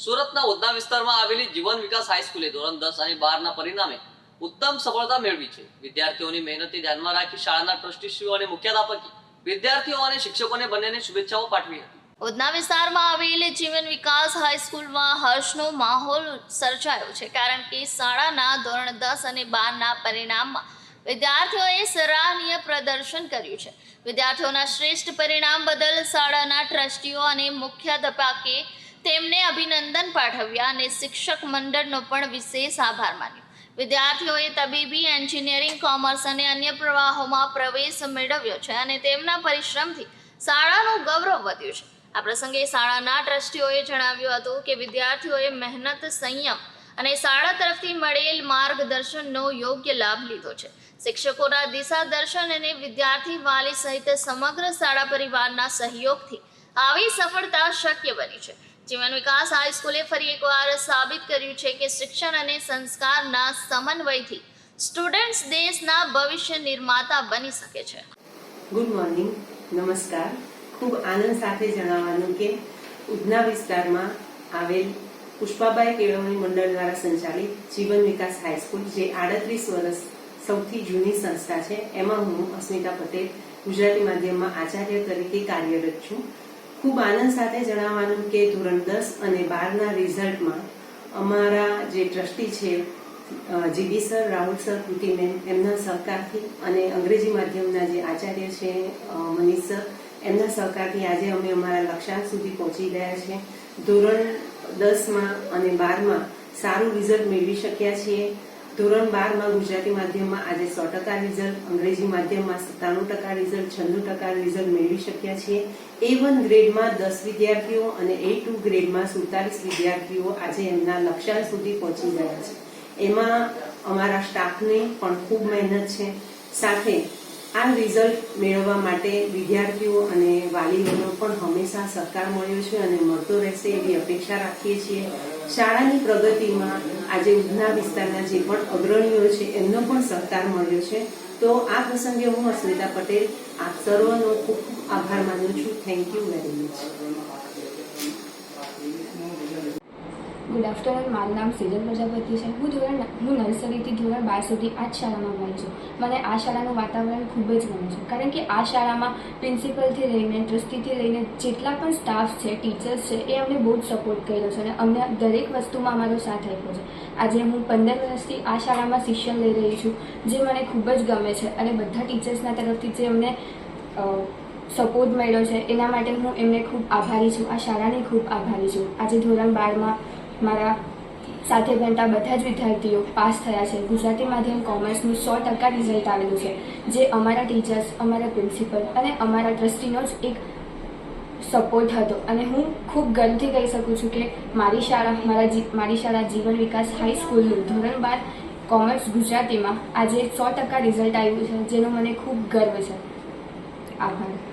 સુરતના ઉધના વિસ્તારમાં આવેલી જીવન વિકાસ હાઈસ્કૂલે ધોરણ દસ અને બારના પરિણામે ઉત્તમ સફળતા મેળવી છે. વિદ્યાર્થીઓની મહેનતને ધ્યાનમાં રાખી શાળાના ટ્રસ્ટીશ્રીઓ અને મુખ્યાધ્યાપકે વિદ્યાર્થીઓ અને શિક્ષકોને બંનેને શુભેચ્છાઓ પાઠવી હતી. ઉધના વિસ્તારમાં આવેલી જીવન વિકાસ હાઈસ્કૂલમાં હર્ષનો માહોલ સર્જાયો છે કારણ કે શાળાના ધોરણ દસ અને બારના પરિણામમાં વિદ્યાર્થીઓએ સરાહનીય પ્રદર્શન કર્યું છે. વિદ્યાર્થીઓના શ્રેષ્ઠ પરિણામ બદલ શાળાના ટ્રસ્ટીઓ અને મુખ્યાધ્યાપકે તેમને અભિનંદન પાઠવ્યા અને શિક્ષક મંડળનો પણ વિશેષ આભાર માન્યો. વિદ્યાર્થીઓએ તબીબી, એન્જિનિયરિંગ, કોમર્સ અને અન્ય પ્રવાહોમાં પ્રવેશ મેળવ્યો છે અને તેમના પરિશ્રમથી શાળાનું ગૌરવ વધ્યું છે. આ પ્રસંગે શાળાના ટ્રસ્ટીઓએ જણાવ્યું હતું કે વિદ્યાર્થીઓએ મહેનત, સંયમ અને શાળા તરફથી મળેલ માર્ગદર્શનનો યોગ્ય લાભ લીધો છે. શિક્ષકોના દિશાદર્શન અને વિદ્યાર્થી વાલી સહિત સમગ્ર શાળા પરિવારના સહયોગથી આવી સફળતા શક્ય બની છે. જીવન વિકાસ હાઈસ્કૂલે ફરી એકવાર સાબિત કર્યું છે કે શિક્ષણ અને સંસ્કારના સમન્વયથી સ્ટુડન્ટ્સ દેશના ભવિષ્ય નિર્માતા બની શકે છે. ગુડ મોર્નિંગ નમસ્કાર. ખૂબ આનંદ સાથે જણાવવાનું કે ઉધના વિસ્તારમાં આવેલ પુષ્પાબાઈ કેળવણી મંડળ દ્વારા સંચાલિત જીવન વિકાસ હાઈસ્કૂલ જે આડત્રીસ વર્ષ સૌથી જૂની સંસ્થા છે. એમાં હું અસ્મિતા પટેલ ગુજરાતી માધ્યમમાં આચાર્ય તરીકે કાર્યરત છું. ખૂબ આનંદ સાથે જણાવવાનું કે ધોરણ દસ અને બારના રિઝલ્ટમાં અમારા જે ટ્રસ્ટી છે GB sir, Rahul sir Kritiben એમના સહકારથી અને અંગ્રેજી માધ્યમના જે આચાર્ય છે મનીષ સર, એમના સહકારથી આજે અમે અમારા લક્ષ્યાંક સુધી પહોંચી ગયા છે. ધોરણ દસમાં અને બારમાં સારું રિઝલ્ટ મેળવી શક્યા છીએ. ધોરણ બારમાં ગુજરાતી માધ્યમમાં આજે સો ટકા રિઝલ્ટ અંગ્રેજી માધ્યમમાં સત્તાણું ટકા રિઝલ્ટ છન્નું ટકા રિઝલ્ટ મેળવી શક્યા છીએ. એ વન ગ્રેડમાં દસ વિદ્યાર્થીઓ અને એ ટુ ગ્રેડમાં સુડતાલીસ વિદ્યાર્થીઓ આજે એમના લક્ષ્યાંક સુધી પહોંચી ગયા છે. એમાં અમારા સ્ટાફની પણ ખૂબ મહેનત છે. સાથે આ રિઝલ્ટ મેળવવા માટે વિદ્યાર્થીઓ અને વાલીઓનો પણ હંમેશા સહકાર મળ્યો છે અને મળતો રહેશે એવી અપેક્ષા રાખીએ છીએ. શાળાની પ્રગતિમાં આજે ઉધના વિસ્તારના જે પણ અગ્રણીઓ છે, એમનો પણ સહકાર મળ્યો છે. તો આ પ્રસંગે હું અસ્મિતા પટેલ, આપ સર્વનો ખૂબ ખૂબ આભાર માનું છું. Thank you very much good afternoon મારું નામ સેજલ પ્રજાપતિ છે. હું ધોરણ, હું નર્સરીથી ધોરણ બાર સુધી આ જ શાળામાં ભણું છું. મને આ શાળાનું વાતાવરણ ખૂબ જ ગમે છે. કારણ કે આ શાળામાં પ્રિન્સિપલથી લઈને ટ્રસ્ટીથી લઈને જેટલા પણ સ્ટાફ છે ટીચર્સ છે, એ અમને બહુ જ સપોર્ટ કર્યો છે અને અમને દરેક વસ્તુમાં અમારો સાથ આપ્યો છે. આજે હું પંદર વર્ષથી આ શાળામાં શિક્ષણ લઈ રહી છું, જે મને ખૂબ જ ગમે છે અને બધા ટીચર્સના તરફથી જે અમને સપોર્ટ મળ્યો છે, એના માટે હું એમને ખૂબ આભારી છું. આ શાળાની ખૂબ આભારી છું. આજે ધોરણ બારમાં મારા સાથે ભણતા બધા જ વિદ્યાર્થીઓ પાસ થયા છે. ગુજરાતી માધ્યમ કોમર્સનું સો ટકા રિઝલ્ટ આવેલું છે. જે અમારા ટીચર્સ અમારા પ્રિન્સિપલ અને અમારા ટ્રસ્ટીનો જ એક સપોર્ટ હતો. અને હું ખૂબ ગર્વથી કહી શકું છું કે મારી શાળા, મારા મારી શાળા જીવન વિકાસ હાઈસ્કૂલનું ધોરણ બાર કોમર્સ ગુજરાતીમાં આજે સો ટકા રિઝલ્ટ આવ્યું છે, જેનો મને ખૂબ ગર્વ છે. આભાર.